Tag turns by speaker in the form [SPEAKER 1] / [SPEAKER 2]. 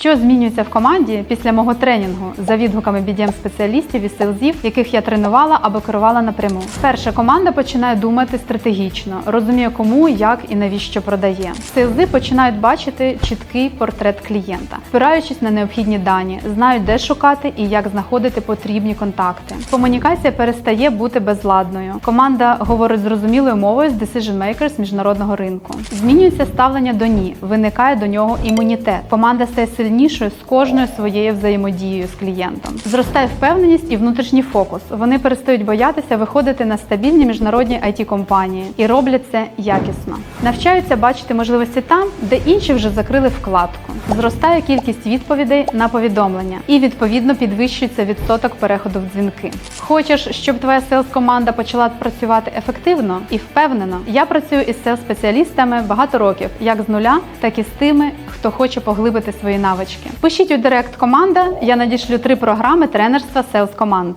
[SPEAKER 1] Що змінюється в команді після мого тренінгу за відгуками bdm спеціалістів і селзів, яких я тренувала або керувала напряму? Перша команда починає думати стратегічно, розуміє, кому, як і навіщо продає. Селзи починають бачити чіткий портрет клієнта, спираючись на необхідні дані, знають, де шукати і як знаходити потрібні контакти. Комунікація перестає бути безладною. Команда говорить зрозумілою мовою з decision makers міжнародного ринку. Змінюється ставлення до ні, виникає до нього імунітет. Команда стає сильнішою з кожною своєю взаємодією з клієнтом. Зростає впевненість і внутрішній фокус. Вони перестають боятися виходити на стабільні міжнародні it компанії і роблять це якісно. Навчаються бачити можливості там, де інші вже закрили вкладку. Зростає кількість відповідей на повідомлення і відповідно підвищується відсоток переходу в дзвінки. Хочеш, щоб твоя селс команда почала працювати ефективно і впевнено? Я працюю із селс спеціалістами багато років, як з нуля, так і з тими, хто хоче поглибити свої навички. Пишіть у директ команда. Я надішлю три програми тренерства селс команд.